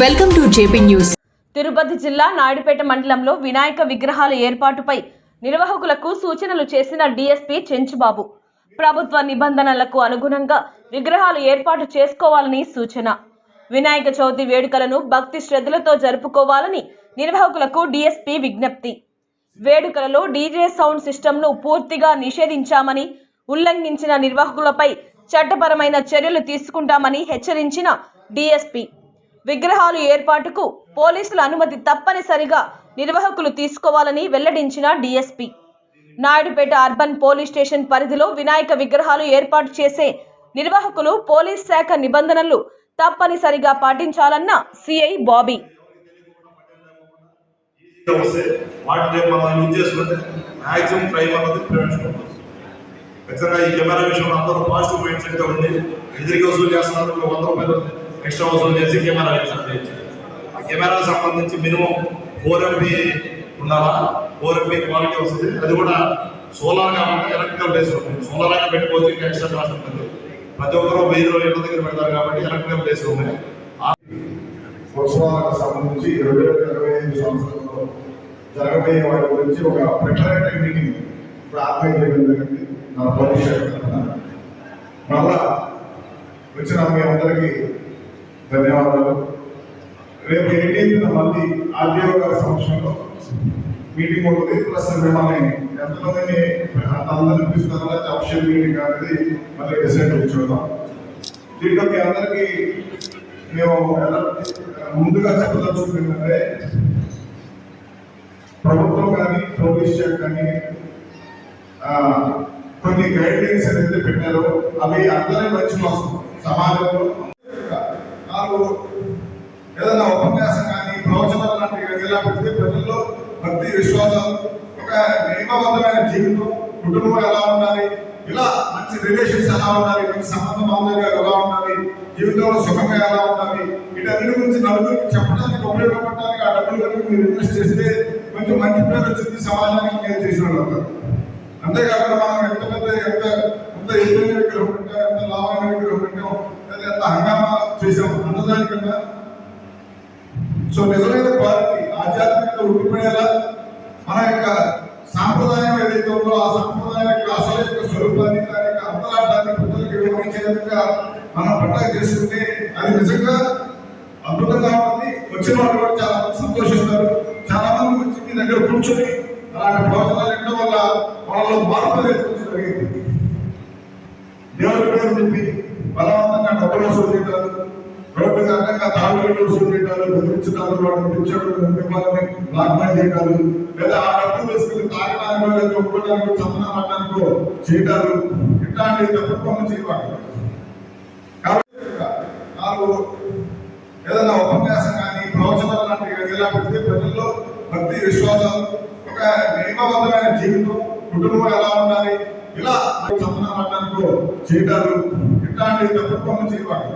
Welcome to JP news. Tirupati జిల్లా నాయుడుపేట మండలంలో వినాయక విగ్రహాల ఏర్పాటుపై నిర్వాహకులకు సూచనలు చేసిన డీఎస్పీ చెంచుబాబు. ప్రభుత్వ నిబంధనలకు అనుగుణంగా విగ్రహాలు ఏర్పాటు చేసుకోవాలని సూచన. వినాయక చవితి వేడుకలను భక్తి శ్రద్ధలతో జరుపుకోవాలని నిర్వాహకులకు డీఎస్పీ విజ్ఞప్తి. వేడుకలలో డీజే సౌండ్ సిస్టంను పూర్తిగా నిషేధించామని ఉల్లంఘించిన నిర్వాహకులపై చట్టపరమైన చర్యలు తీసుకుంటామని హెచ్చరించిన డీఎస్పీ. విగ్రహాలు ఏర్పాటుకు పోలీసుల అనుమతి తప్పనిసరిగా నిర్వాహకులు తీసుకోవాలని వెల్లడించిన DSP. Naidupeta urban police station పరిధిలో వినాయక విగ్రహాలు ఏర్పాటు చేసే నిర్వాహకులు పోలీస్ శాఖ నిబంధనలు తప్పనిసరిగా పాటించాలన్న సిఐ బాబీ. ఈజీగా మనం యూజ్ చేసుకుంటే మ్యాక్సిమం క్రైమ్ అన్నది ప్రివెన్షన్ ఖచ్చితంగా ఈ కెమెరా విషయంలో అందరూ పాజిటివ్ మైండ్ సెట్ ఉంది ఎదురుగా వసూలు చేస్తున్నారు వంద రూపాయలు ఎక్స్ట్రా వసూలు చేసి కెమెరా సంబంధించి ఆ కెమెరా సంబంధించి మినిమం ఫోర్ ఎంపీ ఉండాలా? ఫోర్ ఎంపీ క్వాలిటీ వస్తుంది. అది కూడా సోలార్ కాబట్టి ఎలక్ట్రికల్ బేస్ ఉంటుంది సోలార్ అయినా పెట్టుకోవచ్చు ఇంకా ఎక్స్ట్రా కాస్ట్ ఉంటుంది. ప్రతి ఒక్కరూ వెయ్యి ఇళ్ళ దగ్గర పెడతారు కాబట్టి ఎలక్ట్రికల్ బేస్ ఉన్నాయి ఉత్సవాలకు సంబంధించి రెండు వేల ఇరవై ఐదు సంవత్సరంలో జరగబోయే వాటి గురించి ఒక ప్రిపరేటరీ మీటింగ్ ఇప్పుడు ఆర్గనైజ్ చేయడం జరిగింది. నా భవిష్యత్ మళ్ళా వచ్చిన మీ అందరికీ ధన్యవాదాలు. రేపు ఎయిటీన్త్ మళ్ళీ ఆర్డీఓ గారి సమక్షంలో మీటింగ్ ఉంటుంది. ప్లస్ మిమ్మల్ని ఎంతమందిని అందరిని పిలుస్తారో అఫిషియల్ మీటింగ్ అనేది మళ్ళీ డిసైడ్ చేసి చూద్దాం. దీంట్లో మీ అందరికీ మేము ముందుగా చెప్పదలుచుకుంది ఏంటంటే ప్రభుత్వం కానీ పోలీస్ శాఖ కానీ కొన్ని గైడ్ లైన్స్ ఏదైతే పెట్టారో అవి అందరి మంచి కోసం సమాజంలో నాకు ఏదైనా ఉపన్యాసం కానీ ప్రవచనాలు లాంటివి ఎలా ఇలా పెడితే ప్రజల్లో భక్తి విశ్వాసాలు ఒక నియమబద్ధమైన జీవితం కుటుంబం ఎలా ఉండాలి ఇలా మంచి రిలేషన్స్ ఎలా ఉండాలి మంచి సంబంధ బాంధవ్యాలు ఎలా ఉండాలి జీవితంలో సుఖంగా ఎలా ఉండాలి వీటన్నిటి గురించి నలుగురికి చెప్పడానికి ఉపయోగపడటానికి ఆ డబ్బులు కనుక మీరు ఇన్వెస్ట్ చేస్తే కొంచెం మంచి పేరు వచ్చింది సమాజానికి నేను చేసిన అంతేకాకుండా మనం ఎంత పెద్ద ఎంత ఎంత ఎదురైన విగ్రహం పెట్టాం ఎంత లాభమైన విగ్రహం పెట్టాం లేదా ఎంత హంగామా చేసాం అన్నదానికన్నా సో నిజమైన క్వాలిటీ ఆధ్యాత్మికత ఉండిపోయేలా మన యొక్క సాంప్రదాయం ఏదైతే ఉందో ఆ సాంప్రదాయం యొక్క అసలు యొక్క స్వరూపాన్ని దాని యొక్క అంతరార్థాన్ని ప్రజలకు వివరించే విధంగా మనం పట్టా చేసుకుంటే అది నిజంగా అద్భుతంగా ఉంటుంది వచ్చిన వాళ్ళు కూడా చాలా మంది సంతోషిస్తారు. చాలా మంది వచ్చి మీ దగ్గర కూర్చొని అలాంటి ప్రవచనాలు వినడం వల్ల వాళ్ళలో మార్పు అనేది జరిగింది. దేవుడి పేరు చెప్పి బలవంతంగా డబ్బులు వసూలు చేయటాలు రోడ్డు అడ్డంగా తాగుడు వసూలు చేయటాలు బెదిరించడాలు వాడిని తెచ్చాడు మిమ్మల్ని బ్లాక్మెయిల్ చేయటాలు లేదా ఆ డబ్బు వేసుకుని తాగడానికి లేదా ఒప్పుకోవడానికో చందనం పడడానికో చేయటాలు ఇట్లాంటి తప్పు పనులు చేయవాలి. కాబట్టి నాకు ఏదైనా ఉపన్యాసం కానీ ప్రవచనాలు లాంటివి ఇలా పెడితే ప్రజల్లో భక్తి విశ్వాసాలు ఒక నియమబద్ధమైన జీవితం కుటుంబం ఎలా ఉండాలి ఇలా సంబంధం పడడానికో చేయటాలు ఇట్లాంటి తప్పు పనులు చేయవాలి.